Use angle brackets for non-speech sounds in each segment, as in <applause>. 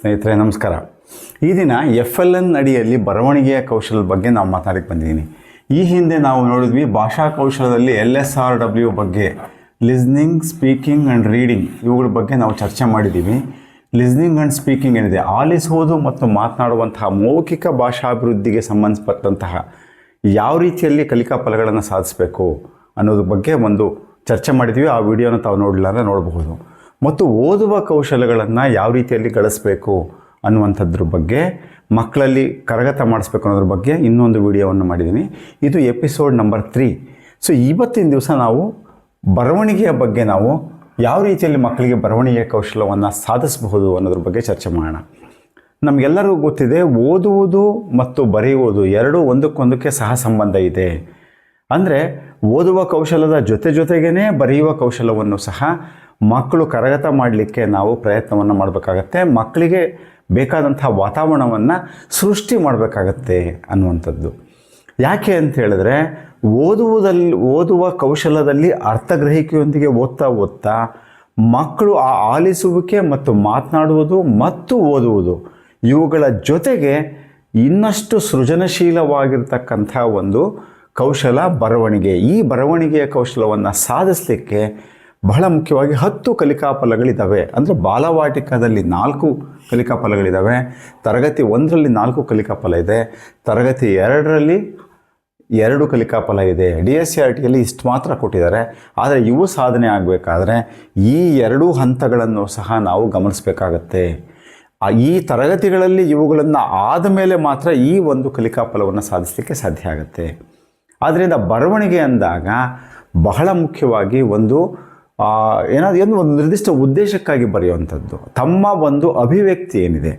ಸ್ನೇಹಿತರೆ, ನಮಸ್ಕಾರ. ಈ ದಿನ ಎಫ್ ಎಲ್ ಎನ್ ಅಡಿಯಲ್ಲಿ ಬರವಣಿಗೆಯ ಕೌಶಲದ ಬಗ್ಗೆ ನಾವು ಮಾತಾಡಕ್ಕೆ ಬಂದಿದ್ದೀನಿ ಈ ಹಿಂದೆ ನಾವು ನೋಡಿದ್ವಿ ಭಾಷಾ ಕೌಶಲದಲ್ಲಿ ಎಲ್ ಎಸ್ ಆರ್ ಡಬ್ಲ್ಯೂ ಬಗ್ಗೆ ಲಿಸ್ನಿಂಗ್ ಸ್ಪೀಕಿಂಗ್ ಆ್ಯಂಡ್ ರೀಡಿಂಗ್ ಇವುಗಳ ಬಗ್ಗೆ ನಾವು ಚರ್ಚೆ ಮಾಡಿದ್ದೀವಿ ಲಿಸ್ನಿಂಗ್ ಆ್ಯಂಡ್ ಸ್ಪೀಕಿಂಗ್ ಏನಿದೆ? ಆಲಿಸುವುದು ಮತ್ತು ಮಾತನಾಡುವಂತಹ ಮೌಖಿಕ ಭಾಷಾಭಿವೃದ್ಧಿಗೆ ಸಂಬಂಧಪಟ್ಟಂತಹ ಯಾವ ರೀತಿಯಲ್ಲಿ ಕಲಿಕಾ ಫಲಗಳನ್ನು ಸಾಧಿಸಬೇಕು ಅನ್ನೋದ್ರ ಬಗ್ಗೆ ಒಂದು ಚರ್ಚೆ ಮಾಡಿದ್ವಿ. ಆ ವಿಡಿಯೋನ ತಾವು ನೋಡಲಿಲ್ಲ ಅಂದರೆ ನೋಡಬಹುದು. ಮತ್ತು ಓದುವ ಕೌಶಲ್ಯಗಳನ್ನು ಯಾವ ರೀತಿಯಲ್ಲಿ ಗಳಿಸ್ಬೇಕು ಅನ್ನುವಂಥದ್ರ ಬಗ್ಗೆ, ಮಕ್ಕಳಲ್ಲಿ ಕರಗತ ಮಾಡಿಸ್ಬೇಕು ಅನ್ನೋದ್ರ ಬಗ್ಗೆ ಇನ್ನೊಂದು ವಿಡಿಯೋವನ್ನು ಮಾಡಿದ್ದೀನಿ. ಇದು ಎಪಿಸೋಡ್ ನಂಬರ್ ತ್ರೀ. ಸೊ, ಇವತ್ತಿನ ದಿವಸ ನಾವು ಬರವಣಿಗೆಯ ಬಗ್ಗೆ ನಾವು ಯಾವ ರೀತಿಯಲ್ಲಿ ಮಕ್ಕಳಿಗೆ ಬರವಣಿಗೆಯ ಕೌಶಲವನ್ನು ಸಾಧಿಸಬಹುದು ಅನ್ನೋದ್ರ ಬಗ್ಗೆ ಚರ್ಚೆ ಮಾಡೋಣ. ನಮಗೆಲ್ಲರಿಗೂ ಗೊತ್ತಿದೆ, ಓದುವುದು ಮತ್ತು ಬರೆಯುವುದು ಎರಡೂ ಒಂದಕ್ಕೊಂದಕ್ಕೆ ಸಹ ಸಂಬಂಧ ಇದೆ. ಅಂದರೆ, ಓದುವ ಕೌಶಲದ ಜೊತೆ ಜೊತೆಗೇ ಬರೆಯುವ ಕೌಶಲವನ್ನು ಸಹ ಮಕ್ಕಳು ಕರಗತ ಮಾಡಲಿಕ್ಕೆ ನಾವು ಪ್ರಯತ್ನವನ್ನು ಮಾಡಬೇಕಾಗತ್ತೆ. ಮಕ್ಕಳಿಗೆ ಬೇಕಾದಂಥ ವಾತಾವರಣವನ್ನು ಸೃಷ್ಟಿ ಮಾಡಬೇಕಾಗತ್ತೆ ಅನ್ನುವಂಥದ್ದು. ಯಾಕೆ ಅಂತ ಹೇಳಿದ್ರೆ ಓದುವುದಲ್ಲಿ ಓದುವ ಕೌಶಲದಲ್ಲಿ ಅರ್ಥಗ್ರಹಿಕೆಯೊಂದಿಗೆ ಓದ್ತಾ ಓದ್ತಾ ಮಕ್ಕಳು ಆ ಆಲಿಸುವಿಕೆ ಮತ್ತು ಮಾತನಾಡುವುದು ಮತ್ತು ಓದುವುದು ಇವುಗಳ ಜೊತೆಗೆ ಇನ್ನಷ್ಟು ಸೃಜನಶೀಲವಾಗಿರ್ತಕ್ಕಂಥ ಒಂದು ಕೌಶಲ ಬರವಣಿಗೆ. ಈ ಬರವಣಿಗೆಯ ಕೌಶಲವನ್ನು ಸಾಧಿಸಲಿಕ್ಕೆ ಬಹಳ ಮುಖ್ಯವಾಗಿ ಹತ್ತು ಕಲಿಕಾ ಫಲಗಳಿದ್ದಾವೆ ಅಂದರೆ ಬಾಲವಾಟಿಕದಲ್ಲಿ ನಾಲ್ಕು ಕಲಿಕಾ ಫಲಗಳಿದ್ದಾವೆ ತರಗತಿ ಒಂದರಲ್ಲಿ ನಾಲ್ಕು ಕಲಿಕಾ ಫಲ ಇದೆ. ತರಗತಿ ಎರಡರಲ್ಲಿ ಎರಡು ಕಲಿಕಾ ಫಲ ಇದೆ. ಡಿ ಎಸ್ ಸಿ ಆರ್ ಟಿಯಲ್ಲಿ ಇಷ್ಟು ಮಾತ್ರ ಕೊಟ್ಟಿದ್ದಾರೆ. ಆದರೆ ಇವು ಸಾಧನೆ ಆಗಬೇಕಾದ್ರೆ ಈ ಎರಡೂ ಹಂತಗಳನ್ನು ಸಹ ನಾವು ಗಮನಿಸಬೇಕಾಗತ್ತೆ. ಈ ತರಗತಿಗಳಲ್ಲಿ ಇವುಗಳನ್ನು ಆದ ಮೇಲೆ ಮಾತ್ರ ಈ ಒಂದು ಕಲಿಕಾ ಫಲವನ್ನು ಸಾಧಿಸಲಿಕ್ಕೆ ಸಾಧ್ಯ ಆಗುತ್ತೆ. ಆದ್ದರಿಂದ ಬರವಣಿಗೆ ಅಂದಾಗ ಬಹಳ ಮುಖ್ಯವಾಗಿ ಒಂದು ಏನಾದ್ರು ಏನು ಒಂದು ನಿರ್ದಿಷ್ಟ ಉದ್ದೇಶಕ್ಕಾಗಿ ಬರೆಯುವಂಥದ್ದು. ತಮ್ಮ ಒಂದು ಅಭಿವ್ಯಕ್ತಿ ಏನಿದೆ?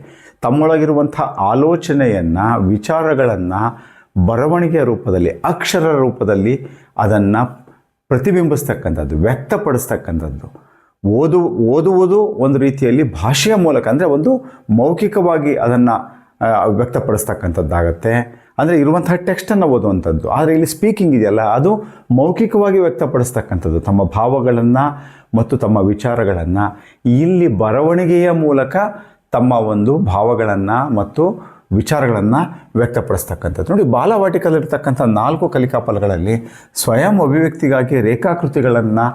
ತಮ್ಮೊಳಗಿರುವಂಥ ಆಲೋಚನೆಯನ್ನು, ವಿಚಾರಗಳನ್ನು ಬರವಣಿಗೆಯ ರೂಪದಲ್ಲಿ, ಅಕ್ಷರ ರೂಪದಲ್ಲಿ ಅದನ್ನು ಪ್ರತಿಬಿಂಬಿಸ್ತಕ್ಕಂಥದ್ದು, ವ್ಯಕ್ತಪಡಿಸ್ತಕ್ಕಂಥದ್ದು. ಓದು, ಓದುವುದು ಒಂದು ರೀತಿಯಲ್ಲಿ ಭಾಷೆಯ ಮೂಲಕ, ಅಂದರೆ ಒಂದು ಮೌಖಿಕವಾಗಿ ಅದನ್ನು ವ್ಯಕ್ತಪಡಿಸ್ತಕ್ಕಂಥದ್ದಾಗತ್ತೆ. ಅಂದರೆ ಇರುವಂತಹ ಟೆಕ್ಸ್ಟನ್ನು ಓದುವಂಥದ್ದು. ಆದರೆ ಇಲ್ಲಿ ಸ್ಪೀಕಿಂಗ್ ಇದೆಯಲ್ಲ, ಅದು ಮೌಖಿಕವಾಗಿ ವ್ಯಕ್ತಪಡಿಸ್ತಕ್ಕಂಥದ್ದು. ತಮ್ಮ ಭಾವಗಳನ್ನು ಮತ್ತು ತಮ್ಮ ವಿಚಾರಗಳನ್ನು ಇಲ್ಲಿ ಬರವಣಿಗೆಯ ಮೂಲಕ ತಮ್ಮ ಒಂದು ಭಾವಗಳನ್ನು ಮತ್ತು ವಿಚಾರಗಳನ್ನು ವ್ಯಕ್ತಪಡಿಸ್ತಕ್ಕಂಥದ್ದು. ನೋಡಿ ಬಾಲವಾಟಿಕಲ್ಲಿರ್ತಕ್ಕಂಥ ನಾಲ್ಕು ಕಲಿಕಾಪಲಗಳಲ್ಲಿ ಸ್ವಯಂ ಅಭಿವ್ಯಕ್ತಿಗಾಗಿ ರೇಖಾಕೃತಿಗಳನ್ನು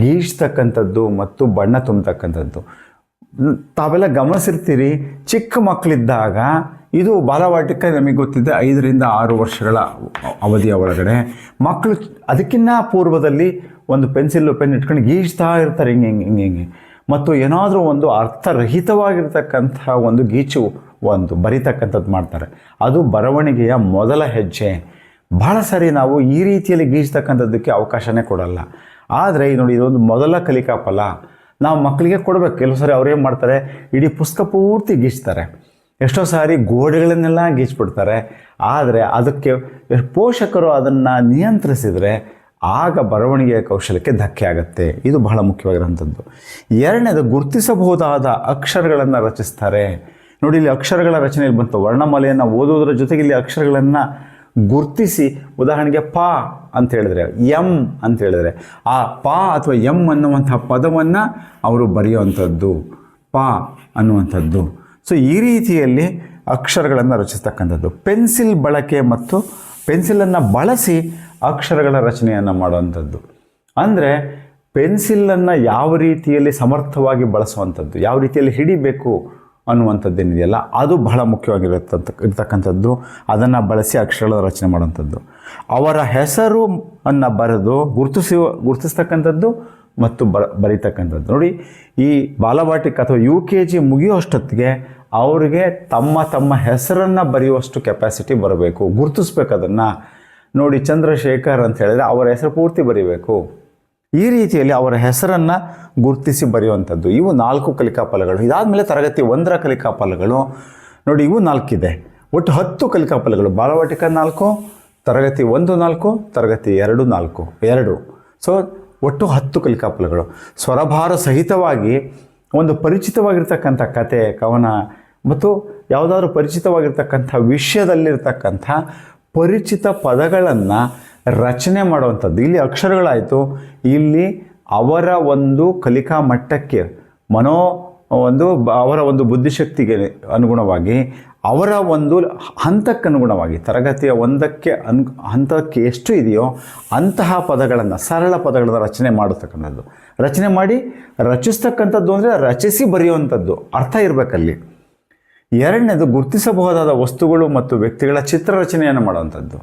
ಗೀಚ್ತಕ್ಕಂಥದ್ದು ಮತ್ತು ಬಣ್ಣ ತುಂಬತಕ್ಕಂಥದ್ದು. ತಾವೆಲ್ಲ ಗಮನಿಸಿರ್ತೀರಿ, ಚಿಕ್ಕ ಮಕ್ಕಳಿದ್ದಾಗ ಇದು ಬಾಲವಾಟಿಕ ನಮಗೆ ಗೊತ್ತಿದೆ ಐದರಿಂದ ಆರು ವರ್ಷಗಳ ಅವಧಿಯ ಒಳಗಡೆ. ಮಕ್ಕಳು ಅದಕ್ಕಿಂತ ಪೂರ್ವದಲ್ಲಿ ಒಂದು ಪೆನ್ಸಿಲ್ಲು ಪೆನ್ ಇಟ್ಕೊಂಡು ಗೀಚ್ತಾ ಇರ್ತಾರೆ, ಹಿಂಗೆ ಹಿಂಗೆ ಹಿಂಗೆ ಹಿಂಗೆ. ಮತ್ತು ಏನಾದರೂ ಒಂದು ಅರ್ಥರಹಿತವಾಗಿರ್ತಕ್ಕಂಥ ಒಂದು ಗೀಚು ಒಂದು ಬರಿತಕ್ಕಂಥದ್ದು ಮಾಡ್ತಾರೆ. ಅದು ಬರವಣಿಗೆಯ ಮೊದಲ ಹೆಜ್ಜೆ. ಭಾಳ ಸರಿ ನಾವು ಈ ರೀತಿಯಲ್ಲಿ ಗೀಚ್ತಕ್ಕಂಥದ್ದಕ್ಕೆ ಅವಕಾಶನೇ ಕೊಡಲ್ಲ. ಆದರೆ ನೋಡಿ ಇದೊಂದು ಮೊದಲ ಕಲಿಕಾ ಫಲ ನಾವು ಮಕ್ಕಳಿಗೆ ಕೊಡಬೇಕು. ಕೆಲವು ಸರಿ ಅವ್ರೇನು ಮಾಡ್ತಾರೆ? ಇಡೀ ಪುಸ್ತಕ ಪೂರ್ತಿ ಗೀಚ್ತಾರೆ. ಎಷ್ಟೋ ಸಾರಿ ಗೋಡೆಗಳನ್ನೆಲ್ಲ ಗೀಚ್ಬಿಡ್ತಾರೆ. ಆದರೆ ಅದಕ್ಕೆ ಪೋಷಕರು ಅದನ್ನು ನಿಯಂತ್ರಿಸಿದರೆ ಆಗ ಬರವಣಿಗೆಯ ಕೌಶಲ್ಯಕ್ಕೆ ಧಕ್ಕೆ ಆಗುತ್ತೆ. ಇದು ಬಹಳ ಮುಖ್ಯವಾಗಿರೋಂಥದ್ದು ಎರಡನೇದು ಗುರುತಿಸಬಹುದಾದ ಅಕ್ಷರಗಳನ್ನು ರಚಿಸ್ತಾರೆ. ನೋಡಿ, ಇಲ್ಲಿ ಅಕ್ಷರಗಳ ರಚನೆಯಲ್ಲಿ ಬಂತು. ವರ್ಣಮಾಲೆಯನ್ನು ಓದುವುದರ ಜೊತೆಗೆ ಇಲ್ಲಿ ಅಕ್ಷರಗಳನ್ನು ಗುರ್ತಿಸಿ, ಉದಾಹರಣೆಗೆ ಪ ಅಂತ ಹೇಳಿದ್ರೆ, ಎಂ ಅಂತ ಹೇಳಿದ್ರೆ, ಆ ಪ ಅಥವಾ ಎಂ ಅನ್ನುವಂಥ ಪದವನ್ನು ಅವರು ಬರೆಯುವಂಥದ್ದು. ಪ ಅನ್ನುವಂಥದ್ದು. ಸೊ ಈ ರೀತಿಯಲ್ಲಿ ಅಕ್ಷರಗಳನ್ನು ರಚಿಸ್ತಕ್ಕಂಥದ್ದು. ಪೆನ್ಸಿಲ್ ಬಳಕೆ ಮತ್ತು ಪೆನ್ಸಿಲನ್ನು ಬಳಸಿ ಅಕ್ಷರಗಳ ರಚನೆಯನ್ನು ಮಾಡುವಂಥದ್ದು. ಅಂದರೆ ಪೆನ್ಸಿಲನ್ನು ಯಾವ ರೀತಿಯಲ್ಲಿ ಸಮರ್ಥವಾಗಿ ಬಳಸುವಂಥದ್ದು, ಯಾವ ರೀತಿಯಲ್ಲಿ ಹಿಡಿಬೇಕು ಅನ್ನುವಂಥದ್ದೇನಿದೆಯಲ್ಲ ಅದು ಬಹಳ ಮುಖ್ಯವಾಗಿರತಕ್ಕ ಇರ್ತಕ್ಕಂಥದ್ದು. ಅದನ್ನು ಬಳಸಿ ಅಕ್ಷರಗಳ ರಚನೆ ಮಾಡುವಂಥದ್ದು. ಅವರ ಹೆಸರು ಅನ್ನು ಬರೆದು ಗುರುತಿಸುವ ಗುರುತಿಸ್ತಕ್ಕಂಥದ್ದು ಮತ್ತು ಬ ಬರೀತಕ್ಕಂಥದ್ದು. ನೋಡಿ, ಈ ಬಾಲವಾಟಿಕ ಅಥವಾ ಯು ಕೆ ಜಿ ಮುಗಿಯುವಷ್ಟೊತ್ತಿಗೆ ಅವರಿಗೆ ತಮ್ಮ ತಮ್ಮ ಹೆಸರನ್ನು ಬರೆಯುವಷ್ಟು ಕೆಪಾಸಿಟಿ ಬರಬೇಕು. ಗುರುತಿಸ್ಬೇಕು ಅದನ್ನು ನೋಡಿ ಚಂದ್ರಶೇಖರ್ ಅಂತ ಹೇಳಿದರೆ ಅವರ ಹೆಸರು ಪೂರ್ತಿ ಬರೀಬೇಕು. ಈ ರೀತಿಯಲ್ಲಿ ಅವರ ಹೆಸರನ್ನು ಗುರುತಿಸಿ ಬರೆಯುವಂಥದ್ದು. ಇವು ನಾಲ್ಕು ಕಲಿಕಾ ಫಲಗಳು ಇದಾದಮೇಲೆ ತರಗತಿ ಒಂದರ ಕಲಿಕಾ ಫಲಗಳು ನೋಡಿ, ಇವು ನಾಲ್ಕಿದೆ. ಒಟ್ಟು ಹತ್ತು ಕಲಿಕಾ ಫಲಗಳು ಬಾಲವಾಟಿಕ ನಾಲ್ಕು, ತರಗತಿ ಒಂದು ನಾಲ್ಕು, ತರಗತಿ ಎರಡು ನಾಲ್ಕು. ಎರಡು. ಸೊ ಒಟ್ಟು ಹತ್ತು ಕಲಿಕಾಪುಲಗಳು ಸ್ವರಭಾರ ಸಹಿತವಾಗಿ ಒಂದು ಪರಿಚಿತವಾಗಿರ್ತಕ್ಕಂಥ ಕತೆ, ಕವನ ಮತ್ತು ಯಾವುದಾದ್ರೂ ಪರಿಚಿತವಾಗಿರ್ತಕ್ಕಂಥ ವಿಷಯದಲ್ಲಿರ್ತಕ್ಕಂಥ ಪರಿಚಿತ ಪದಗಳನ್ನು ರಚನೆ ಮಾಡುವಂಥದ್ದು. ಇಲ್ಲಿ ಅಕ್ಷರಗಳಾಯಿತು. ಇಲ್ಲಿ ಅವರ ಒಂದು ಕಲಿಕಾ ಮಟ್ಟಕ್ಕೆ ಮನೋ ಒಂದು ಅವರ ಒಂದು ಬುದ್ಧಿಶಕ್ತಿಗೆ ಅನುಗುಣವಾಗಿ, ಅವರ ಒಂದು ಹಂತಕ್ಕನುಗುಣವಾಗಿ, ತರಗತಿಯ ಒಂದಕ್ಕೆ ಅನ್, ಹಂತಕ್ಕೆ ಎಷ್ಟು ಇದೆಯೋ ಅಂತಹ ಪದಗಳನ್ನು, ಸರಳ ಪದಗಳನ್ನು ರಚನೆ ಮಾಡತಕ್ಕಂಥದ್ದು ರಚನೆ ಮಾಡಿ, ರಚಿಸ್ತಕ್ಕಂಥದ್ದು ಅಂದರೆ ರಚಿಸಿ ಬರೆಯುವಂಥದ್ದು. ಅರ್ಥ ಇರಬೇಕಲ್ಲಿ. ಎರಡನೇದು ಗುರುತಿಸಬಹುದಾದ ವಸ್ತುಗಳು ಮತ್ತು ವ್ಯಕ್ತಿಗಳ ಚಿತ್ರ ರಚನೆಯನ್ನು ಮಾಡುವಂಥದ್ದು.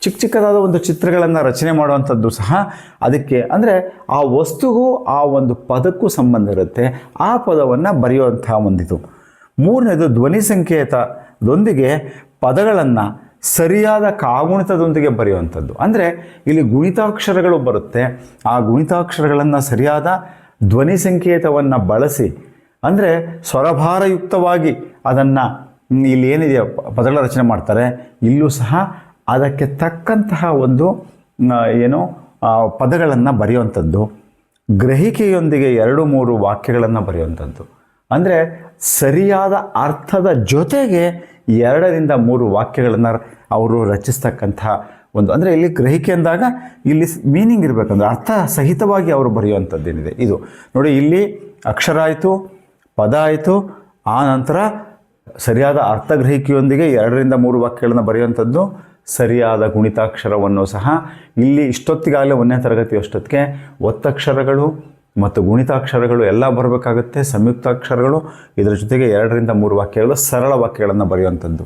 ಚಿಕ್ಕ ಚಿಕ್ಕದಾದ ಒಂದು ಚಿತ್ರಗಳನ್ನು ರಚನೆ ಮಾಡುವಂಥದ್ದು ಸಹ ಅದಕ್ಕೆ ಅಂದರೆ ಆ ವಸ್ತುಗೂ ಆ ಒಂದು ಪದಕ್ಕೂ ಸಂಬಂಧ ಇರುತ್ತೆ. ಆ ಪದವನ್ನು ಬರೆಯುವಂತಹ ಒಂದಿದು. ಮೂರನೇದು ಧ್ವನಿ ಸಂಕೇತದೊಂದಿಗೆ ಪದಗಳನ್ನು ಸರಿಯಾದ ಕಾಗುಣಿತದೊಂದಿಗೆ ಬರೆಯುವಂಥದ್ದು. ಅಂದರೆ ಇಲ್ಲಿ ಗುಣಿತಾಕ್ಷರಗಳು ಬರುತ್ತೆ. ಆ ಗುಣಿತಾಕ್ಷರಗಳನ್ನು ಸರಿಯಾದ ಧ್ವನಿ ಸಂಕೇತವನ್ನು ಬಳಸಿ ಅಂದರೆ ಸ್ವರಭಾರಯುಕ್ತವಾಗಿ ಅದನ್ನು ಇಲ್ಲಿ ಏನಿದೆಯೋ ಪದಗಳ ರಚನೆ ಮಾಡ್ತಾರೆ. ಇಲ್ಲೂ ಸಹ ಅದಕ್ಕೆ ತಕ್ಕಂತಹ ಒಂದು ಏನು ಪದಗಳನ್ನು ಬರೆಯುವಂಥದ್ದು. ಗ್ರಹಿಕೆಯೊಂದಿಗೆ ಎರಡು, ಮೂರು ವಾಕ್ಯಗಳನ್ನು ಬರೆಯುವಂಥದ್ದು. ಅಂದರೆ ಸರಿಯಾದ ಅರ್ಥದ ಜೊತೆಗೆ ಎರಡರಿಂದ ಮೂರು ವಾಕ್ಯಗಳನ್ನು ಅವರು ರಚಿಸ್ತಕ್ಕಂತಹ ಒಂದು, ಅಂದರೆ ಇಲ್ಲಿ ಗ್ರಹಿಕೆ ಅಂದಾಗ ಇಲ್ಲಿ ಮೀನಿಂಗ್ ಇರಬೇಕಂದ್ರೆ ಅರ್ಥ ಸಹಿತವಾಗಿ ಅವರು ಬರೆಯುವಂಥದ್ದೇನಿದೆ. ಇದು ನೋಡಿ, ಇಲ್ಲಿ ಅಕ್ಷರ ಆಯಿತು, ಪದ ಆಯಿತು, ಆ ನಂತರ ಸರಿಯಾದ ಅರ್ಥಗ್ರಹಿಕೆಯೊಂದಿಗೆ ಎರಡರಿಂದ ಮೂರು ವಾಕ್ಯಗಳನ್ನು ಬರೆಯುವಂಥದ್ದು ಸರಿಯಾದ ಗುಣಿತಾಕ್ಷರವನ್ನು ಸಹ. ಇಲ್ಲಿ ಇಷ್ಟೊತ್ತಿಗಾಗಲೇ ಒಂದನೇ ತರಗತಿ ಅಷ್ಟೊತ್ತಿಗೆ ಒತ್ತಕ್ಷರಗಳು ಮತ್ತು ಗುಣಿತಾಕ್ಷರಗಳು ಎಲ್ಲ ಬರಬೇಕಾಗುತ್ತೆ, ಸಂಯುಕ್ತಾಕ್ಷರಗಳು, ಇದರ ಜೊತೆಗೆ ಎರಡರಿಂದ ಮೂರು ವಾಕ್ಯಗಳು ಸರಳ ವಾಕ್ಯಗಳನ್ನು ಬರೆಯುವಂಥದ್ದು.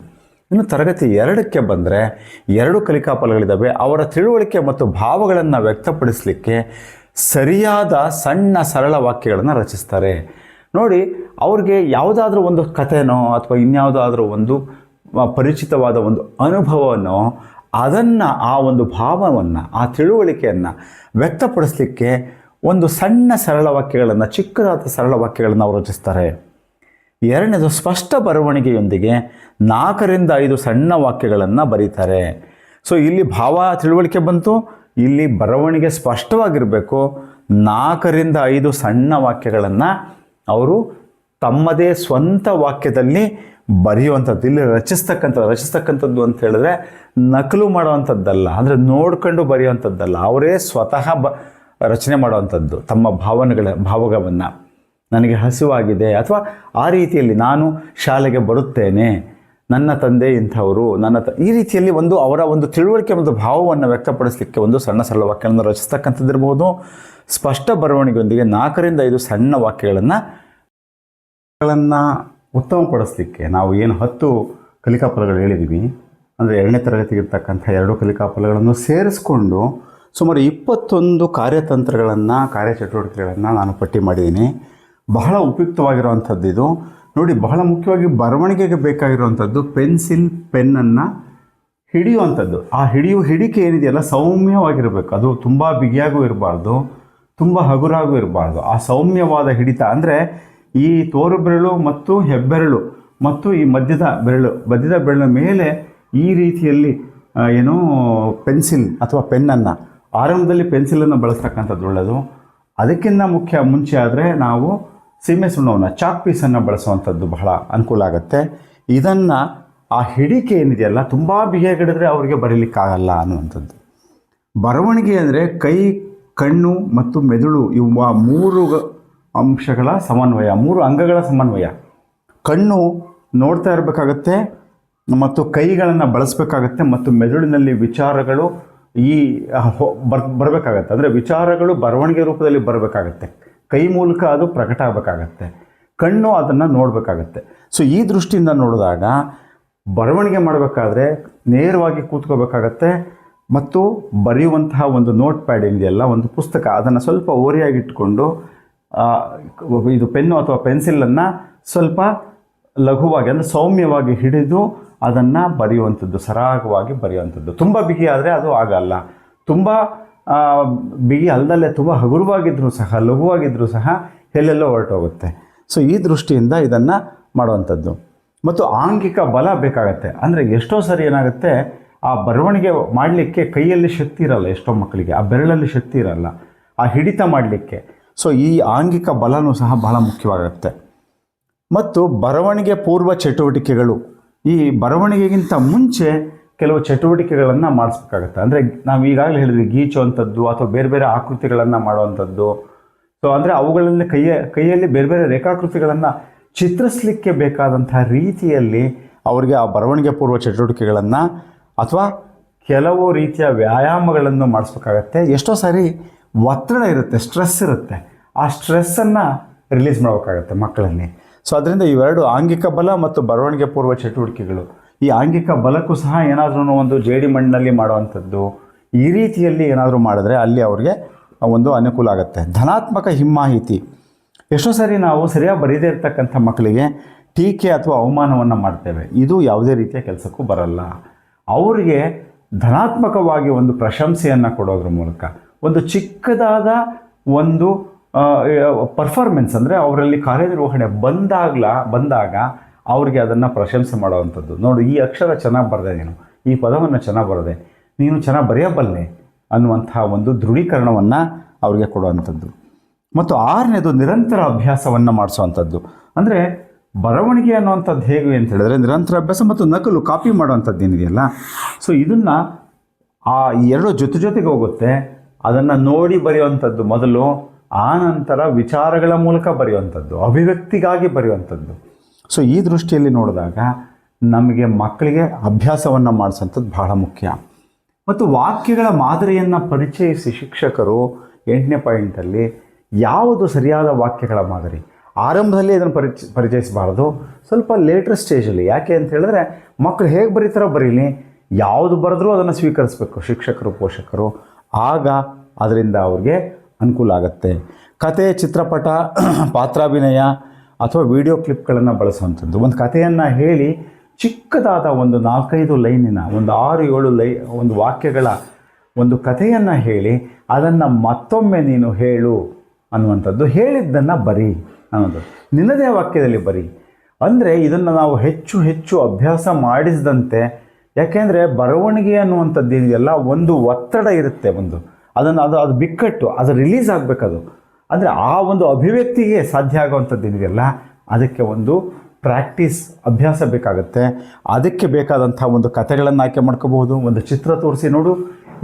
ಇನ್ನು ತರಗತಿ ಎರಡಕ್ಕೆ ಬಂದರೆ ಎರಡು ಕಲಿಕಾ ಫಲಗಳಿದ್ದಾವೆ ಅವರ ತಿಳುವಳಿಕೆ ಮತ್ತು ಭಾವಗಳನ್ನು ವ್ಯಕ್ತಪಡಿಸಲಿಕ್ಕೆ ಸರಿಯಾದ ಸಣ್ಣ ಸರಳ ವಾಕ್ಯಗಳನ್ನು ರಚಿಸ್ತಾರೆ. ನೋಡಿ, ಅವ್ರಿಗೆ ಯಾವುದಾದ್ರೂ ಒಂದು ಕಥೆನೋ ಅಥವಾ ಇನ್ಯಾವುದಾದ್ರೂ ಒಂದು ಪರಿಚಿತವಾದ ಒಂದು ಅನುಭವನೋ, ಅದನ್ನು ಆ ಒಂದು ಭಾವವನ್ನು, ಆ ತಿಳುವಳಿಕೆಯನ್ನು ವ್ಯಕ್ತಪಡಿಸಲಿಕ್ಕೆ ಒಂದು ಸಣ್ಣ ಸರಳ ವಾಕ್ಯಗಳನ್ನು, ಚಿಕ್ಕದಾದ ಸರಳ ವಾಕ್ಯಗಳನ್ನು ಅವರು ರಚಿಸ್ತಾರೆ. ಎರಡನೇದು ಸ್ಪಷ್ಟ ಬರವಣಿಗೆಯೊಂದಿಗೆ ನಾಲ್ಕರಿಂದ ಐದು ಸಣ್ಣ ವಾಕ್ಯಗಳನ್ನು ಬರೀತಾರೆ. ಸೊ ಇಲ್ಲಿ ಭಾವ ತಿಳುವಳಿಕೆ ಬಂತು, ಇಲ್ಲಿ ಬರವಣಿಗೆ ಸ್ಪಷ್ಟವಾಗಿರಬೇಕು. ನಾಲ್ಕರಿಂದ ಐದು ಸಣ್ಣ ವಾಕ್ಯಗಳನ್ನು ಅವರು ತಮ್ಮದೇ ಸ್ವಂತ ವಾಕ್ಯದಲ್ಲಿ ಬರೆಯುವಂಥದ್ದು, ಇಲ್ಲಿ ರಚಿಸ್ತಕ್ಕಂಥ, ರಚಿಸ್ತಕ್ಕಂಥದ್ದು ಅಂತ ಹೇಳಿದ್ರೆ ನಕಲು ಮಾಡುವಂಥದ್ದಲ್ಲ, ಅಂದರೆ ನೋಡ್ಕೊಂಡು ಬರೆಯುವಂಥದ್ದಲ್ಲ, ಅವರೇ ಸ್ವತಃ ಬ, ರಚನೆ ಮಾಡುವಂಥದ್ದು, ತಮ್ಮ ಭಾವನೆಗಳ, ಭಾವಗವನ್ನು. ನನಗೆ ಹಸಿವಾಗಿದೆ, ಅಥವಾ ಆ ರೀತಿಯಲ್ಲಿ ನಾನು ಶಾಲೆಗೆ ಬರುತ್ತೇನೆ ನನ್ನ ತಂದೆ ಇಂಥವರು, ನನ್ನ ತ, ಈ ರೀತಿಯಲ್ಲಿ ಒಂದು ಅವರ ಒಂದು ತಿಳುವಳಿಕೆ ಮತ್ತು ಭಾವವನ್ನು ವ್ಯಕ್ತಪಡಿಸಲಿಕ್ಕೆ ಒಂದು ಸಣ್ಣ ಸರಳ ವಾಕ್ಯಗಳನ್ನು ರಚಿಸ್ತಕ್ಕಂಥದ್ದಿರ್ಬೋದು. ಸ್ಪಷ್ಟ ಬರವಣಿಗೆಯೊಂದಿಗೆ ನಾಲ್ಕರಿಂದ ಐದು ಸಣ್ಣ ವಾಕ್ಯಗಳನ್ನು ಗಳನ್ನು ಉತ್ತಮಪಡಿಸಲಿಕ್ಕೆ ನಾವು ಏನು ಹತ್ತು ಕಲಿಕಾ ಫಲಗಳು ಹೇಳಿದ್ದೀವಿ ಅಂದರೆ ಎರಡನೇ ತರಗತಿಗೆ ಇರ್ತಕ್ಕಂಥ ಎರಡು ಕಲಿಕಾ ಫಲಗಳನ್ನು ಸೇರಿಸ್ಕೊಂಡು ಸುಮಾರು ಇಪ್ಪತ್ತೊಂದು ಕಾರ್ಯತಂತ್ರಗಳನ್ನು, ಕಾರ್ಯಚಟುವಟಿಕೆಗಳನ್ನು ನಾನು ಪಟ್ಟಿ ಮಾಡಿದ್ದೀನಿ. ಬಹಳ ಉಪಯುಕ್ತವಾಗಿರುವಂಥದ್ದು ಇದು ನೋಡಿ, ಬಹಳ ಮುಖ್ಯವಾಗಿ ಬರವಣಿಗೆಗೆ ಬೇಕಾಗಿರುವಂಥದ್ದು ಪೆನ್ಸಿಲ್, ಪೆನ್ನನ್ನು ಹಿಡಿಯುವಂಥದ್ದು. ಆ ಹಿಡಿಯುವ ಹಿಡಿಕೆ ಏನಿದೆಯಲ್ಲ, ಸೌಮ್ಯವಾಗಿರಬೇಕು. ಅದು ತುಂಬ ಬಿಗಿಯಾಗೂ ಇರಬಾರ್ದು, ತುಂಬ ಹಗುರಾಗೂ ಇರಬಾರ್ದು. ಆ ಸೌಮ್ಯವಾದ ಹಿಡಿತ ಅಂದರೆ ಈ ತೋರು ಬೆರಳು ಮತ್ತು ಹೆಬ್ಬೆರಳು ಮತ್ತು ಈ ಮಧ್ಯದ ಬೆರಳು, ಮಧ್ಯದ ಬೆರಳ ಮೇಲೆ ಈ ರೀತಿಯಲ್ಲಿ ಏನು ಪೆನ್ಸಿಲ್ ಅಥವಾ ಪೆನ್ನನ್ನು, ಆರಂಭದಲ್ಲಿ ಪೆನ್ಸಿಲನ್ನು ಬಳಸ್ತಕ್ಕಂಥದ್ದು ಒಳ್ಳೆಯದು ಅದಕ್ಕಿಂತ ಮುಖ್ಯ ಮುಂಚೆ ಆದರೆ ನಾವು ಸೀಮೆ ಸುಣ್ಣವನ್ನು, ಚಾಕ್ ಪೀಸನ್ನು ಬಳಸುವಂಥದ್ದು ಬಹಳ ಅನುಕೂಲ ಆಗುತ್ತೆ. ಇದನ್ನು ಆ ಹಿಡಿಕೆ ಏನಿದೆಯಲ್ಲ, ತುಂಬ ಬಿಗಿಯಾಗಿಡಿದ್ರೆ ಅವರಿಗೆ ಬರೀಲಿಕ್ಕಾಗಲ್ಲ ಅನ್ನುವಂಥದ್ದು. ಬರವಣಿಗೆ ಅಂದರೆ ಕೈ, ಕಣ್ಣು ಮತ್ತು ಮೆದುಳು ಇವು ಮೂರು ಅಂಶಗಳ ಸಮನ್ವಯ, ಮೂರು ಅಂಗಗಳ ಸಮನ್ವಯ. ಕಣ್ಣು ನೋಡ್ತಾ ಇರಬೇಕಾಗತ್ತೆ ಮತ್ತು ಕೈಗಳನ್ನು ಬಳಸಬೇಕಾಗತ್ತೆ ಮತ್ತು ಮೆದುಳಿನಲ್ಲಿ ವಿಚಾರಗಳು ಈ ಬರ್ ಬರಬೇಕಾಗತ್ತೆ. ಅಂದರೆ ವಿಚಾರಗಳು ಬರವಣಿಗೆ ರೂಪದಲ್ಲಿ ಬರಬೇಕಾಗತ್ತೆ. ಕೈ ಮೂಲಕ ಅದು ಪ್ರಕಟ ಆಗಬೇಕಾಗತ್ತೆ ಕಣ್ಣು ಅದನ್ನು ನೋಡಬೇಕಾಗತ್ತೆ. ಸೊ ಈ ದೃಷ್ಟಿಯಿಂದ ನೋಡಿದಾಗ ಬರವಣಿಗೆ ಮಾಡಬೇಕಾದ್ರೆ ನೇರವಾಗಿ ಕೂತ್ಕೋಬೇಕಾಗತ್ತೆ ಮತ್ತು ಬರೆಯುವಂತಹ ಒಂದು ನೋಟ್ ಪ್ಯಾಡ್ ಏನಿದೆಯಲ್ಲ ಒಂದು ಪುಸ್ತಕ ಅದನ್ನು ಸ್ವಲ್ಪ ಓರೆಯಾಗಿಟ್ಕೊಂಡು ಇದು ಪೆನ್ನು ಅಥವಾ ಪೆನ್ಸಿಲನ್ನು ಸ್ವಲ್ಪ ಲಘುವಾಗಿ ಅಂದರೆ ಸೌಮ್ಯವಾಗಿ ಹಿಡಿದು ಅದನ್ನು ಬರೆಯುವಂಥದ್ದು, ಸರಾಗವಾಗಿ ಬರೆಯುವಂಥದ್ದು. ತುಂಬ ಬಿಗಿ ಆದರೆ ಅದು ಆಗಲ್ಲ. ತುಂಬ ಬಿಗಿ ಅಲ್ಲದಲ್ಲೇ ತುಂಬ ಹಗುರವಾಗಿದ್ದರೂ ಸಹ ಲಘುವಾಗಿದ್ದರೂ ಸಹ ಎಲ್ಲೆಲ್ಲೋ ಹೊರಟೋಗುತ್ತೆ. ಸೊ ಈ ದೃಷ್ಟಿಯಿಂದ ಇದನ್ನು ಮಾಡುವಂಥದ್ದು. ಮತ್ತು ಆಂಗಿಕ ಬಲ ಬೇಕಾಗತ್ತೆ. ಅಂದರೆ ಎಷ್ಟೋ ಸರಿ ಏನಾಗುತ್ತೆ, ಆ ಬರವಣಿಗೆ ಮಾಡಲಿಕ್ಕೆ ಕೈಯಲ್ಲಿ ಶಕ್ತಿ ಇರಲ್ಲ ಎಷ್ಟೋ ಮಕ್ಕಳಿಗೆ. ಆ ಬೆರಳಲ್ಲಿ ಶಕ್ತಿ ಇರಲ್ಲ. ಆ ಹಿಡಿತ ಮಾಡಲಿಕ್ಕೆ. ಸೊ ಈ ಆಂಗಿಕ ಬಲನೂ ಸಹ ಬಹಳ ಮುಖ್ಯವಾಗುತ್ತೆ. ಮತ್ತು ಬರವಣಿಗೆ ಪೂರ್ವ ಚಟುವಟಿಕೆಗಳು. ಈ ಬರವಣಿಗೆಗಿಂತ ಮುಂಚೆ ಕೆಲವು ಚಟುವಟಿಕೆಗಳನ್ನು ಮಾಡಿಸ್ಬೇಕಾಗತ್ತೆ. ಅಂದರೆ ನಾವು ಈಗಾಗಲೇ ಹೇಳಿದ್ವಿ ಗೀಚುವಂಥದ್ದು ಅಥವಾ ಬೇರೆ ಬೇರೆ ಆಕೃತಿಗಳನ್ನು ಮಾಡುವಂಥದ್ದು. ಸೊ ಅಂದರೆ ಅವುಗಳಲ್ಲಿ ಕೈಯ, ಕೈಯಲ್ಲಿ ಬೇರೆ ಬೇರೆ ರೇಖಾಕೃತಿಗಳನ್ನು ಚಿತ್ರಿಸಲಿಕ್ಕೆ ಬೇಕಾದಂತಹ ರೀತಿಯಲ್ಲಿ ಅವರಿಗೆ ಆ ಬರವಣಿಗೆ ಪೂರ್ವ ಚಟುವಟಿಕೆಗಳನ್ನು ಅಥವಾ ಕೆಲವು ರೀತಿಯ ವ್ಯಾಯಾಮಗಳನ್ನು ಮಾಡಿಸ್ಬೇಕಾಗತ್ತೆ. ಎಷ್ಟೋ ಸಾರಿ ಒತ್ತಡ ಇರುತ್ತೆ, ಸ್ಟ್ರೆಸ್ ಇರುತ್ತೆ. ಆ ಸ್ಟ್ರೆಸ್ಸನ್ನು ರಿಲೀಸ್ ಮಾಡಬೇಕಾಗತ್ತೆ ಮಕ್ಕಳಲ್ಲಿ. ಸೊ ಅದರಿಂದ ಇವೆರಡು ಆಂಗಿಕ ಬಲ ಮತ್ತು ಬರವಣಿಗೆ ಪೂರ್ವ ಚಟುವಟಿಕೆಗಳು. ಈ ಆಂಗಿಕ ಬಲಕ್ಕೂ ಸಹ ಏನಾದರೂ ಒಂದು ಜೇಡಿ ಮಣ್ಣಿನಲ್ಲಿ ಮಾಡುವಂಥದ್ದು, ಈ ರೀತಿಯಲ್ಲಿ ಏನಾದರೂ ಮಾಡಿದ್ರೆ ಅಲ್ಲಿ ಅವ್ರಿಗೆ ಒಂದು ಅನುಕೂಲ ಆಗುತ್ತೆ. ಧನಾತ್ಮಕ ಹಿಮ್ಮಾಹಿತಿ. ಎಷ್ಟೋ ಸರಿ ನಾವು ಸರಿಯಾಗಿ ಬರೀದೇ ಇರ್ತಕ್ಕಂಥ ಮಕ್ಕಳಿಗೆ ಟೀಕೆ ಅಥವಾ ಅವಮಾನವನ್ನು ಮಾಡ್ತೇವೆ. ಇದು ಯಾವುದೇ ರೀತಿಯ ಕೆಲಸಕ್ಕೂ ಬರಲ್ಲ. ಅವರಿಗೆ ಧನಾತ್ಮಕವಾಗಿ ಒಂದು ಪ್ರಶಂಸೆಯನ್ನು ಕೊಡೋದ್ರ ಮೂಲಕ, ಒಂದು ಚಿಕ್ಕದಾದ ಒಂದು ಪರ್ಫಾರ್ಮೆನ್ಸ್ ಅಂದರೆ ಅವರಲ್ಲಿ ಕಾರ್ಯನಿರ್ವಹಣೆ ಬಂದಾಗ್ಲ, ಬಂದಾಗ ಅವ್ರಿಗೆ ಅದನ್ನು ಪ್ರಶಂಸೆ ಮಾಡುವಂಥದ್ದು. ನೋಡು, ಈ ಅಕ್ಷರ ಚೆನ್ನಾಗಿ ಬರೆದೆ ನೀನು. ಈ ಪದವನ್ನು ಚೆನ್ನಾಗಿ ಬರೆದೆ. ನೀನು ಚೆನ್ನಾಗಿ ಬರೆಯಬಲ್ಲೆ ಅನ್ನುವಂತಹ ಒಂದು ದೃಢೀಕರಣವನ್ನು ಅವ್ರಿಗೆ ಕೊಡುವಂಥದ್ದು. ಮತ್ತು ಆರನೇದು ನಿರಂತರ ಅಭ್ಯಾಸವನ್ನು ಮಾಡಿಸುವಂಥದ್ದು. ಅಂದರೆ ಬರವಣಿಗೆ ಅನ್ನುವಂಥದ್ದು ಹೇಗೆ ಅಂತ ಹೇಳಿದ್ರೆ, ನಿರಂತರ ಅಭ್ಯಾಸ ಮತ್ತು ನಕಲು, ಕಾಪಿ ಮಾಡುವಂಥದ್ದು ಏನಿದೆಯಲ್ಲ, ಸೊ ಇದನ್ನು ಆ ಎರಡು ಜೊತೆ ಜೊತೆಗೆ ಹೋಗುತ್ತೆ. ಅದನ್ನು ನೋಡಿ ಬರೆಯುವಂಥದ್ದು ಮೊದಲು ಆ ನಂತರ ವಿಚಾರಗಳ ಮೂಲಕ ಬರೆಯುವಂಥದ್ದು, ಅಭಿವ್ಯಕ್ತಿಗಾಗಿ ಬರೆಯುವಂಥದ್ದು. ಸೊ ಈ ದೃಷ್ಟಿಯಲ್ಲಿ ನೋಡಿದಾಗ ನಮಗೆ ಮಕ್ಕಳಿಗೆ ಅಭ್ಯಾಸವನ್ನು ಮಾಡಿಸೋಂಥದ್ದು ಬಹಳ ಮುಖ್ಯ. ಮತ್ತು ವಾಕ್ಯಗಳ ಮಾದರಿಯನ್ನು ಪರಿಚಯಿಸಿ ಶಿಕ್ಷಕರು ಎಂಟನೇ ಪಾಯಿಂಟಲ್ಲಿ ಯಾವುದು ಸರಿಯಾದ ವಾಕ್ಯಗಳ ಮಾದರಿ? ಆರಂಭದಲ್ಲಿ ಇದನ್ನು ಪರಿಚ, ಪರಿಚಯಿಸಬಾರ್ದು. ಸ್ವಲ್ಪ ಲೇಟರ್ ಸ್ಟೇಜಲ್ಲಿ ಯಾಕೆ ಅಂತ ಹೇಳಿದ್ರೆ ಮಕ್ಕಳು ಹೇಗೆ ಬರೀತಾರೋ ಬರೀಲಿ. ಯಾವುದು ಬರೆದ್ರೂ ಅದನ್ನು ಸ್ವೀಕರಿಸಬೇಕು ಶಿಕ್ಷಕರು, ಪೋಷಕರು. ಆಗ ಅದರಿಂದ ಅವ್ರಿಗೆ ಅನುಕೂಲ ಆಗುತ್ತೆ. ಕತೆ, ಚಿತ್ರಪಟ, <clears throat> ಪಾತ್ರಾಭಿನಯ ಅಥವಾ ವಿಡಿಯೋ ಕ್ಲಿಪ್ಗಳನ್ನು ಬಳಸುವಂಥದ್ದು. ಒಂದು ಕಥೆಯನ್ನು ಹೇಳಿ ಚಿಕ್ಕದಾದ ಒಂದು ನಾಲ್ಕೈದು ಲೈನಿನ, ಒಂದು ಆರು ಏಳು ಲೈ, ಒಂದು ವಾಕ್ಯಗಳ ಒಂದು ಕಥೆಯನ್ನು ಹೇಳಿ ಅದನ್ನು ಮತ್ತೊಮ್ಮೆ ನೀನು ಹೇಳು ಅನ್ನುವಂಥದ್ದು. ಹೇಳಿದ್ದನ್ನು ಬರಿ ಅನ್ನೋದು. ನಿನ್ನದೇ ವಾಕ್ಯದಲ್ಲಿ ಬರಿ. ಅಂದರೆ ಇದನ್ನು ನಾವು ಹೆಚ್ಚು ಹೆಚ್ಚು ಅಭ್ಯಾಸ ಮಾಡಿಸಿದಂತೆ, ಯಾಕೆಂದರೆ ಬರವಣಿಗೆ ಅನ್ನುವಂಥದ್ದು ಏನಿದೆಯಲ್ಲ ಒಂದು ಒತ್ತಡ ಇರುತ್ತೆ ಒಂದು. ಅದನ್ನು ಅದು ಅದು ಬಿಕ್ಕಟ್ಟು, ಅದು ರಿಲೀಸ್ ಆಗಬೇಕದು. ಅಂದರೆ ಆ ಒಂದು ಅಭಿವ್ಯಕ್ತಿಗೆ ಸಾಧ್ಯ ಆಗುವಂಥದ್ದು ಏನಿದೆಯಲ್ಲ, ಅದಕ್ಕೆ ಒಂದು ಪ್ರಾಕ್ಟೀಸ್, ಅಭ್ಯಾಸ ಬೇಕಾಗುತ್ತೆ. ಅದಕ್ಕೆ ಬೇಕಾದಂಥ ಒಂದು ಕಥೆಗಳನ್ನು ಆಯ್ಕೆ ಮಾಡ್ಕೋಬಹುದು, ಒಂದು ಚಿತ್ರ ತೋರಿಸಿ ನೋಡು.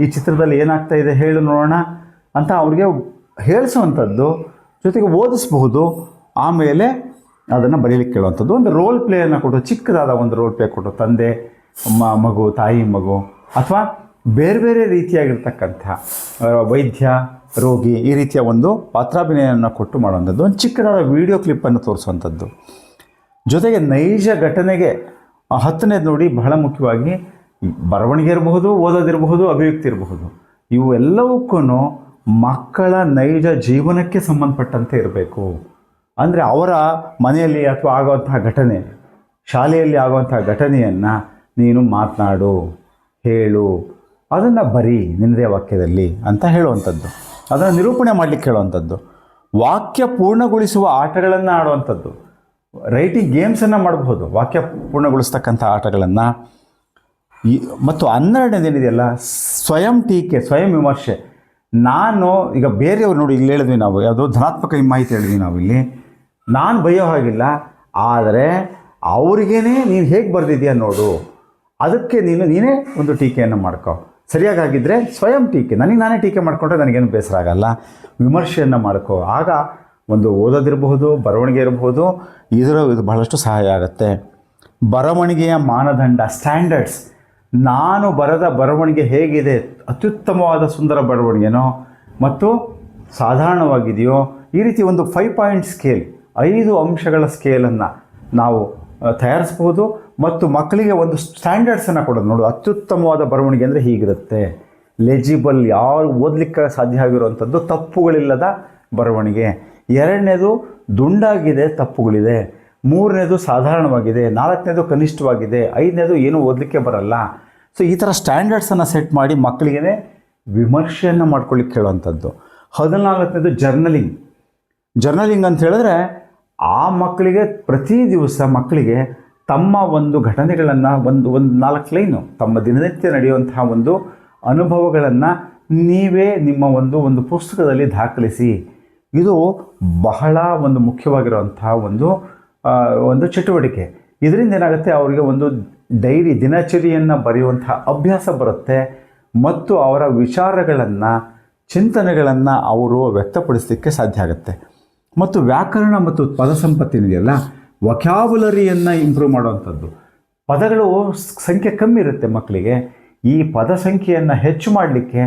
ಈ ಚಿತ್ರದಲ್ಲಿ ಏನಾಗ್ತಾ ಇದೆ ಹೇಳು ನೋಡೋಣ ಅಂತ ಅವ್ರಿಗೆ ಹೇಳಿಸುವಂಥದ್ದು, ಜೊತೆಗೆ ಓದಿಸ್ಬಹುದು. ಆಮೇಲೆ ಅದನ್ನು ಬರೀಲಿಕ್ಕೆ ಕೇಳುವಂಥದ್ದು. ಒಂದು ರೋಲ್ ಪ್ಲೇಯನ್ನು ಕೊಟ್ಟು ಚಿಕ್ಕದಾದ ಒಂದು ರೋಲ್ ಪ್ಲೇ ಕೊಟ್ಟು ತಂದೆ ಮಗು, ತಾಯಿ, ಮಗು, ಅಥವಾ ಬೇರೆ ಬೇರೆ ರೀತಿಯಾಗಿರ್ತಕ್ಕಂಥ, ವೈದ್ಯ ರೋಗಿ ಈ ರೀತಿಯ ಒಂದು ಪಾತ್ರಾಭಿನಯವನ್ನು ಕೊಟ್ಟು ಮಾಡುವಂಥದ್ದು. ಒಂದು ಚಿಕ್ಕದಾದ ವಿಡಿಯೋ ಕ್ಲಿಪ್ಪನ್ನು ತೋರಿಸುವಂಥದ್ದು. ಜೊತೆಗೆ ನೈಜ ಘಟನೆಗೆ ಹತ್ತನೇದು ನೋಡಿ ಬಹಳ ಮುಖ್ಯವಾಗಿ ಬರವಣಿಗೆ ಇರಬಹುದು ಓದೋದಿರಬಹುದು ಅಭಿವ್ಯಕ್ತಿ ಇರಬಹುದು. ಇವೆಲ್ಲವಕ್ಕೂ ಮಕ್ಕಳ ನೈಜ ಜೀವನಕ್ಕೆ ಸಂಬಂಧಪಟ್ಟಂತೆ ಇರಬೇಕು. ಅಂದರೆ ಅವರ ಮನೆಯಲ್ಲಿ ಅಥವಾ ಆಗುವಂತಹ ಘಟನೆ, ಶಾಲೆಯಲ್ಲಿ ಆಗುವಂತಹ ಘಟನೆಯನ್ನು ನೀನು ಮಾತನಾಡು, ಹೇಳು, ಅದನ್ನು ಬರೀ ನಿನ್ನದೇ ವಾಕ್ಯದಲ್ಲಿ ಅಂತ ಹೇಳುವಂಥದ್ದು. ಅದನ್ನು ನಿರೂಪಣೆ ಮಾಡಲಿಕ್ಕೆ ಹೇಳುವಂಥದ್ದು. ವಾಕ್ಯ ಪೂರ್ಣಗೊಳಿಸುವ ಆಟಗಳನ್ನು ಆಡುವಂಥದ್ದು. ರೈಟಿಂಗ್ ಗೇಮ್ಸನ್ನು ಮಾಡಬಹುದು. ವಾಕ್ಯ ಪೂರ್ಣಗೊಳಿಸ್ತಕ್ಕಂಥ ಆಟಗಳನ್ನು. ಈ ಮತ್ತು ಹನ್ನೆರಡನೇದೇನಿದೆಯಲ್ಲ ಸ್ವಯಂ ಟೀಕೆ, ಸ್ವಯಂ ವಿಮರ್ಶೆ. ನಾನು, ಈಗ ಬೇರೆಯವ್ರು ನೋಡಿ ಇಲ್ಲಿ ಹೇಳಿದ್ವಿ ನಾವು, ಯಾವುದೋ ಧನಾತ್ಮಕ ಮಾಹಿತಿ ಹೇಳಿದ್ವಿ ನಾವು ಇಲ್ಲಿ. ನಾನು ಬೈಯೋ ಹಾಗಿಲ್ಲ, ಆದರೆ ಅವ್ರಿಗೇನೆ ನೀನು ಹೇಗೆ ಬರೆದಿದ್ಯಾ ನೋಡು. ಅದಕ್ಕೆ ನೀನು, ನೀನೇ ಒಂದು ಟೀಕೆಯನ್ನು ಮಾಡ್ಕೋ. ಸರಿಯಾಗಿದ್ದರೆ ಸ್ವಯಂ ಟೀಕೆ. ನನಗೆ ನಾನೇ ಟೀಕೆ ಮಾಡಿಕೊಂಡ್ರೆ ನನಗೇನು ಬೇಸರ ಆಗಲ್ಲ. ವಿಮರ್ಶೆಯನ್ನು ಮಾಡ್ಕೋ. ಆಗ ಒಂದು ಓದೋದಿರಬಹುದು, ಬರವಣಿಗೆ ಇರಬಹುದು, ಇದರ ಇದು ಬಹಳಷ್ಟು ಸಹಾಯ ಆಗುತ್ತೆ. ಬರವಣಿಗೆಯ ಮಾನದಂಡ ಸ್ಟ್ಯಾಂಡರ್ಡ್ಸ್ ನಾನು ಬರೆದ ಬರವಣಿಗೆ ಹೇಗಿದೆ? ಅತ್ಯುತ್ತಮವಾದ ಸುಂದರ ಬರವಣಿಗೆನೋ? ಮತ್ತು ಸಾಧಾರಣವಾಗಿದೆಯೋ? ಈ ರೀತಿ ಒಂದು ಫೈವ್ ಪಾಯಿಂಟ್ ಸ್ಕೇಲ್ ಐದು ಅಂಶಗಳ ಸ್ಕೇಲನ್ನು ನಾವು ತಯಾರಿಸ್ಬೋದು ಮತ್ತು ಮಕ್ಕಳಿಗೆ ಒಂದು ಸ್ಟ್ಯಾಂಡರ್ಡ್ಸನ್ನು ಕೊಡೋದು. ನೋಡು, ಅತ್ಯುತ್ತಮವಾದ ಬರವಣಿಗೆ ಅಂದರೆ ಹೀಗಿರುತ್ತೆ. ಲೆಜಿಬಲ್ ಯಾರು ಓದಲಿಕ್ಕೆ ಸಾಧ್ಯ ಆಗಿರುವಂಥದ್ದು ತಪ್ಪುಗಳಿಲ್ಲದ ಬರವಣಿಗೆ. ಎರಡನೇದು ದುಂಡಾಗಿದೆ, ತಪ್ಪುಗಳಿದೆ. ಮೂರನೇದು ಸಾಧಾರಣವಾಗಿದೆ. ನಾಲ್ಕನೇದು ಕನಿಷ್ಠವಾಗಿದೆ. ಐದನೇದು ಏನು ಓದಲಿಕ್ಕೆ ಬರಲ್ಲ. ಸೊ ಈ ಥರ ಸ್ಟ್ಯಾಂಡರ್ಡ್ಸನ್ನು ಸೆಟ್ ಮಾಡಿ ಮಕ್ಕಳಿಗೆ ವಿಮರ್ಶೆಯನ್ನು ಮಾಡ್ಕೊಳ್ಳಿಕ್ಕೆ ಹೇಳುವಂಥದ್ದು ಹದಿನಾಲ್ಕನೇದು ಜರ್ನಲಿಂಗ್ ಜರ್ನಲಿಂಗ್ ಅಂತ ಹೇಳಿದ್ರೆ ಆ ಮಕ್ಕಳಿಗೆ ಪ್ರತಿ ದಿವಸ ಮಕ್ಕಳಿಗೆ ತಮ್ಮ ಒಂದು ಘಟನೆಗಳನ್ನು ಒಂದು ಒಂದು ನಾಲ್ಕು ಲೈನು, ತಮ್ಮ ದಿನನಿತ್ಯ ನಡೆಯುವಂತಹ ಒಂದು ಅನುಭವಗಳನ್ನು ನೀವೇ ನಿಮ್ಮ ಒಂದು ಒಂದು ಪುಸ್ತಕದಲ್ಲಿ ದಾಖಲಿಸಿ. ಇದು ಬಹಳ ಒಂದು ಮುಖ್ಯವಾಗಿರುವಂತಹ ಒಂದು ಒಂದು ಚಟುವಟಿಕೆ. ಇದರಿಂದ ಏನಾಗುತ್ತೆ, ಅವರಿಗೆ ಒಂದು ಡೈರಿ ದಿನಚರಿಯನ್ನು ಬರೆಯುವಂತಹ ಅಭ್ಯಾಸ ಬರುತ್ತೆ ಮತ್ತು ಅವರ ವಿಚಾರಗಳನ್ನು, ಚಿಂತನೆಗಳನ್ನು ಅವರು ವ್ಯಕ್ತಪಡಿಸಲಿಕ್ಕೆ ಸಾಧ್ಯ ಆಗುತ್ತೆ. ಮತ್ತು ವ್ಯಾಕರಣ ಮತ್ತು ಪದ ಸಂಪತ್ತಿನಿದೆಯಲ್ಲ ವಕ್ಯಾಬುಲರಿಯನ್ನು ಇಂಪ್ರೂವ್ ಮಾಡುವಂಥದ್ದು. ಪದಗಳು ಸಂಖ್ಯೆ ಕಮ್ಮಿ ಇರುತ್ತೆ ಮಕ್ಕಳಿಗೆ. ಈ ಪದ ಸಂಖ್ಯೆಯನ್ನು ಹೆಚ್ಚು ಮಾಡಲಿಕ್ಕೆ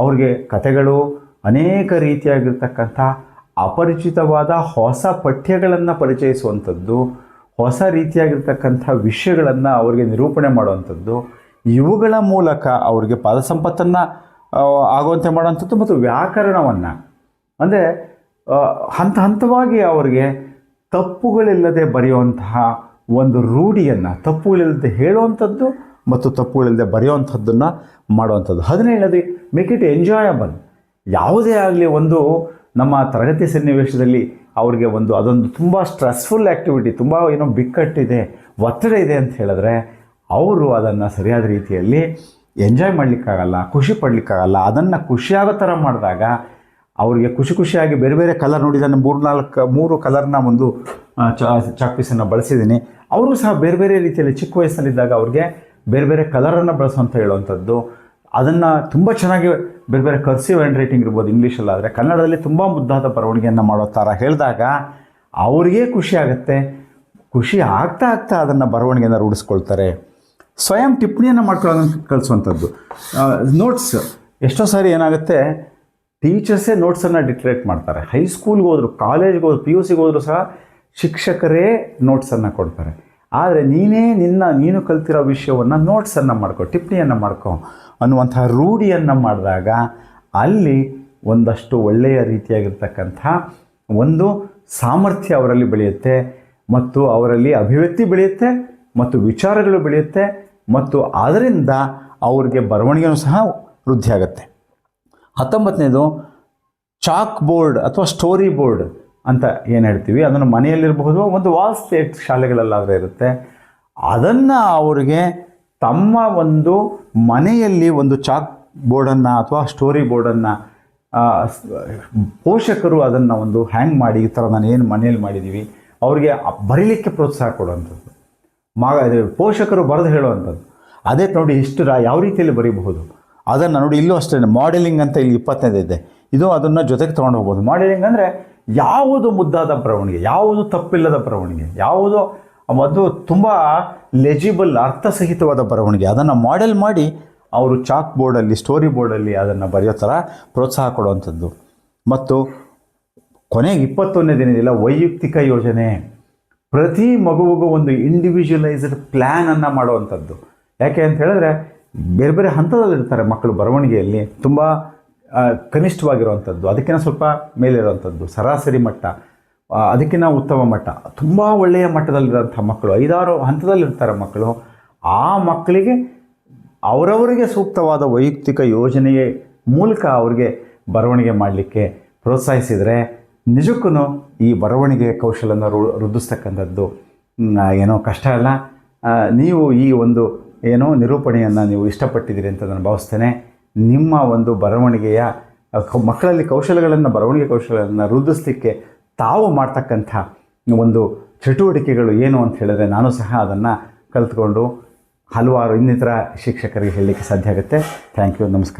ಅವ್ರಿಗೆ ಕತೆಗಳು ಅನೇಕ ರೀತಿಯಾಗಿರ್ತಕ್ಕಂಥ ಅಪರಿಚಿತವಾದ ಹೊಸ ಪಠ್ಯಗಳನ್ನು ಪರಿಚಯಿಸುವಂಥದ್ದು, ಹೊಸ ರೀತಿಯಾಗಿರ್ತಕ್ಕಂಥ ವಿಷಯಗಳನ್ನು ಅವರಿಗೆ ನಿರೂಪಣೆ ಮಾಡುವಂಥದ್ದು, ಇವುಗಳ ಮೂಲಕ ಅವರಿಗೆ ಪದ ಸಂಪತ್ತನ್ನು ಆಗುವಂತೆ ಮಾಡುವಂಥದ್ದು ಮತ್ತು ವ್ಯಾಕರಣವನ್ನು. ಅಂದರೆ ಹಂತ ಹಂತವಾಗಿ ಅವರಿಗೆ ತಪ್ಪುಗಳಿಲ್ಲದೆ ಬರೆಯುವಂತಹ ಒಂದು ರೂಢಿಯನ್ನು, ತಪ್ಪುಗಳಿಲ್ಲದೆ ಹೇಳುವಂಥದ್ದು ಮತ್ತು ತಪ್ಪುಗಳಿಲ್ಲದೆ ಬರೆಯುವಂಥದ್ದನ್ನು ಮಾಡುವಂಥದ್ದು. ಹದಿನೇಳನೇದು ಮೇಕ್ ಇಟ್ ಎಂಜಾಯಬಲ್ ಯಾವುದೇ ಆಗಲಿ ಒಂದು ನಮ್ಮ ತರಗತಿ ಸನ್ನಿವೇಶದಲ್ಲಿ ಅವರಿಗೆ ಒಂದು ಅದೊಂದು ತುಂಬ ಸ್ಟ್ರೆಸ್ಫುಲ್ ಆ್ಯಕ್ಟಿವಿಟಿ ತುಂಬ ಏನೋ ಬಿಕ್ಕಟ್ಟಿದೆ, ಒತ್ತಡ ಇದೆ ಅಂತ ಹೇಳಿದ್ರೆ ಅವರು ಅದನ್ನು ಸರಿಯಾದ ರೀತಿಯಲ್ಲಿ ಎಂಜಾಯ್ ಮಾಡಲಿಕ್ಕಾಗಲ್ಲ, ಖುಷಿ ಪಡಲಿಕ್ಕಾಗಲ್ಲ. ಅದನ್ನು ಖುಷಿಯಾಗೋ ಥರ ಮಾಡಿದಾಗ ಅವರಿಗೆ ಖುಷಿ ಖುಷಿಯಾಗಿ ಬೇರೆ ಬೇರೆ ಕಲರ್ ನೋಡಿದ ನಾನು ಮೂರು ನಾಲ್ಕು, ಮೂರು ಕಲರ್ನ ಒಂದು ಚಾಕ್ ಪೀಸನ್ನು ಬಳಸಿದ್ದೀನಿ. ಅವರು ಸಹ ಬೇರೆ ಬೇರೆ ರೀತಿಯಲ್ಲಿ ಚಿಕ್ಕ ವಯಸ್ಸಲ್ಲಿದ್ದಾಗ ಅವ್ರಿಗೆ ಬೇರೆ ಬೇರೆ ಕಲರನ್ನು ಬಳಸುವಂತ ಹೇಳುವಂಥದ್ದು. ಅದನ್ನು ತುಂಬ ಚೆನ್ನಾಗಿ ಬೇರೆ ಬೇರೆ ಕರ್ಸಿವ್ ಹ್ಯಾಂಡ್ ರೈಟಿಂಗ್ ಇರ್ಬೋದು ಇಂಗ್ಲೀಷಲ್ಲಾದರೆ ಕನ್ನಡದಲ್ಲಿ ತುಂಬ ಮುದ್ದಾದ ಬರವಣಿಗೆಯನ್ನು ಮಾಡೋ ಥರ ಹೇಳಿದಾಗ ಅವರಿಗೆ ಖುಷಿ ಆಗುತ್ತೆ. ಖುಷಿ ಆಗ್ತಾ ಆಗ್ತಾ ಅದನ್ನು ಬರವಣಿಗೆಯನ್ನು ರೂಢಿಸ್ಕೊಳ್ತಾರೆ. ಸ್ವಯಂ ಟಿಪ್ಪಣಿಯನ್ನು ಮಾಡ್ಕೊಳ್ಳೋದನ್ನು ಕಲಿಸುವಂಥದ್ದು. ನೋಟ್ಸ್ ಎಷ್ಟೋ ಸಾರಿ ಏನಾಗುತ್ತೆ ಟೀಚರ್ಸೇ ನೋಟ್ಸನ್ನು ಡಿಟ್ರೇಟ್ ಮಾಡ್ತಾರೆ. ಹೈಸ್ಕೂಲ್ಗೆ ಹೋದ್ರು ಕಾಲೇಜ್ಗೆ ಹೋದ್ರು ಪಿ ಯು ಸಿಗೆ ಹೋದ್ರು ಸಹ ಶಿಕ್ಷಕರೇ ನೋಟ್ಸನ್ನು ಕೊಡ್ತಾರೆ. ಆದರೆ ನೀನೇ ನಿನ್ನ, ನೀನು ಕಲ್ತಿರೋ ವಿಷಯವನ್ನು ನೋಟ್ಸನ್ನು ಮಾಡ್ಕೊ, ಟಿಪ್ಪಣಿಯನ್ನು ಮಾಡ್ಕೊ ಅನ್ನುವಂಥ ರೂಢಿಯನ್ನು ಮಾಡಿದಾಗ ಅಲ್ಲಿ ಒಂದಷ್ಟು ಒಳ್ಳೆಯ ರೀತಿಯಾಗಿರ್ತಕ್ಕಂಥ ಒಂದು ಸಾಮರ್ಥ್ಯ ಅವರಲ್ಲಿ ಬೆಳೆಯುತ್ತೆ ಮತ್ತು ಅವರಲ್ಲಿ ಅಭಿವ್ಯಕ್ತಿ ಬೆಳೆಯುತ್ತೆ ಮತ್ತು ವಿಚಾರಗಳು ಬೆಳೆಯುತ್ತೆ ಮತ್ತು ಅದರಿಂದ ಅವ್ರಿಗೆ ಬರವಣಿಗೆನೂ ಸಹ ವೃದ್ಧಿ ಆಗುತ್ತೆ ಹತ್ತೊಂಬತ್ತನೇದು ಚಾಕ್ ಬೋರ್ಡ್ ಅಥವಾ ಸ್ಟೋರಿ ಬೋರ್ಡ್ ಅಂತ ಏನು ಹೇಳ್ತೀವಿ? ಅದನ್ನು ಮನೆಯಲ್ಲಿರಬಹುದು, ಒಂದು ವಾಲ್ ಸ್ಟೇಟ್ ಶಾಲೆಗಳಲ್ಲಾದರೆ ಇರುತ್ತೆ. ಅದನ್ನು ಅವರಿಗೆ ತಮ್ಮ ಒಂದು ಮನೆಯಲ್ಲಿ ಒಂದು ಚಾಕ್ ಬೋರ್ಡನ್ನು ಅಥವಾ ಸ್ಟೋರಿ ಬೋರ್ಡನ್ನು ಪೋಷಕರು ಅದನ್ನು ಒಂದು ಹ್ಯಾಂಗ್ ಮಾಡಿ, ಈ ಥರ ನಾನು ಏನು ಮನೆಯಲ್ಲಿ ಮಾಡಿದ್ದೀವಿ ಅವರಿಗೆ ಬರೀಲಿಕ್ಕೆ ಪ್ರೋತ್ಸಾಹ ಕೊಡುವಂಥದ್ದು. ಮಾ ಪೋಷಕರು ಬರೆದು ಹೇಳುವಂಥದ್ದು. ಅದೇ ನೋಡಿ, ಇಷ್ಟು ಯಾವ ರೀತಿಯಲ್ಲಿ ಬರೀಬಹುದು? ಅದನ್ನು ನೋಡಿ ಇಲ್ಲೂ ಅಷ್ಟೇ ಮಾಡೆಲಿಂಗ್ ಅಂತ ಇಲ್ಲಿ ಇಪ್ಪತ್ತನೇದು ಇದೆ. ಇದು ಅದನ್ನು ಜೊತೆಗೆ ತೊಗೊಂಡು ಹೋಗ್ಬೋದು. ಮಾಡೆಲಿಂಗ್ ಅಂದರೆ ಯಾವುದು ಮುದ್ದಾದ ಬರವಣಿಗೆ, ಯಾವುದು ತಪ್ಪಿಲ್ಲದ ಬರವಣಿಗೆ, ಯಾವುದು ಅದು ತುಂಬ ಲೆಜಿಬಲ್ ಅರ್ಥಸಹಿತವಾದ ಬರವಣಿಗೆ. ಅದನ್ನು ಮಾಡೆಲ್ ಮಾಡಿ ಅವರು ಚಾಕ್ ಬೋರ್ಡಲ್ಲಿ ಸ್ಟೋರಿ ಬೋರ್ಡಲ್ಲಿ ಅದನ್ನು ಬರೆಯೋ ಥರ ಪ್ರೋತ್ಸಾಹ ಕೊಡುವಂಥದ್ದು. ಮತ್ತು ಕೊನೆಗೆ ಇಪ್ಪತ್ತೊಂದನೇ ದಿನದಿಲ್ಲ ವೈಯಕ್ತಿಕ ಯೋಜನೆ. ಪ್ರತಿ ಮಗುವಿಗೂ ಒಂದು ಇಂಡಿವಿಜುವಲೈಸ್ಡ್ ಪ್ಲ್ಯಾನನ್ನು ಮಾಡುವಂಥದ್ದು. ಯಾಕೆ ಅಂತ ಹೇಳಿದ್ರೆ ಬೇರೆ ಬೇರೆ ಹಂತದಲ್ಲಿರ್ತಾರೆ ಮಕ್ಕಳು ಬರವಣಿಗೆಯಲ್ಲಿ. ತುಂಬ ಕನಿಷ್ಠವಾಗಿರುವಂಥದ್ದು. ಅದಕ್ಕಿಂತ ಸ್ವಲ್ಪ ಮೇಲಿರುವಂಥದ್ದು. ಸರಾಸರಿ ಮಟ್ಟ. ಅದಕ್ಕಿಂತ ಉತ್ತಮ ಮಟ್ಟ. ತುಂಬ ಒಳ್ಳೆಯ ಮಟ್ಟದಲ್ಲಿರೋಂಥ ಮಕ್ಕಳು. ಐದಾರು ಹಂತದಲ್ಲಿರ್ತಾರೆ ಮಕ್ಕಳು. ಆ ಮಕ್ಕಳಿಗೆ ಅವರವರಿಗೆ ಸೂಕ್ತವಾದ ವೈಯಕ್ತಿಕ ಯೋಜನೆಯ ಮೂಲಕ ಅವ್ರಿಗೆ ಬರವಣಿಗೆ ಮಾಡಲಿಕ್ಕೆ ಪ್ರೋತ್ಸಾಹಿಸಿದರೆ ನಿಜಕ್ಕೂ ಈ ಬರವಣಿಗೆ ಕೌಶಲನ ರು ವೃದ್ಧಿಸ್ತಕ್ಕಂಥದ್ದು ಏನೋ ಕಷ್ಟ ಅಲ್ಲ. ನೀವು ಈ ಒಂದು ಏನೋ ನಿರೂಪಣೆಯನ್ನು ನೀವು ಇಷ್ಟಪಟ್ಟಿದ್ದೀರಿ ಅಂತ ನಾನು ಭಾವಿಸ್ತೇನೆ. ನಿಮ್ಮ ಒಂದು ಬರವಣಿಗೆಯ, ಮಕ್ಕಳಲ್ಲಿ ಕೌಶಲಗಳನ್ನು, ಬರವಣಿಗೆ ಕೌಶಲಗಳನ್ನು ವೃದ್ಧಿಸಲಿಕ್ಕೆ ತಾವು ಮಾಡ್ತಕ್ಕಂಥ ಒಂದು ಚಟುವಟಿಕೆಗಳು ಏನು ಅಂತ ಹೇಳಿದ್ರೆ ನಾನು ಸಹ ಅದನ್ನು ಕಲಿತ್ಕೊಂಡು ಹಲವಾರು ಇನ್ನಿತರ ಶಿಕ್ಷಕರಿಗೆ ಹೇಳಲಿಕ್ಕೆ ಸಾಧ್ಯ ಆಗುತ್ತೆ. ಥ್ಯಾಂಕ್ ಯು ನಮಸ್ಕಾರ.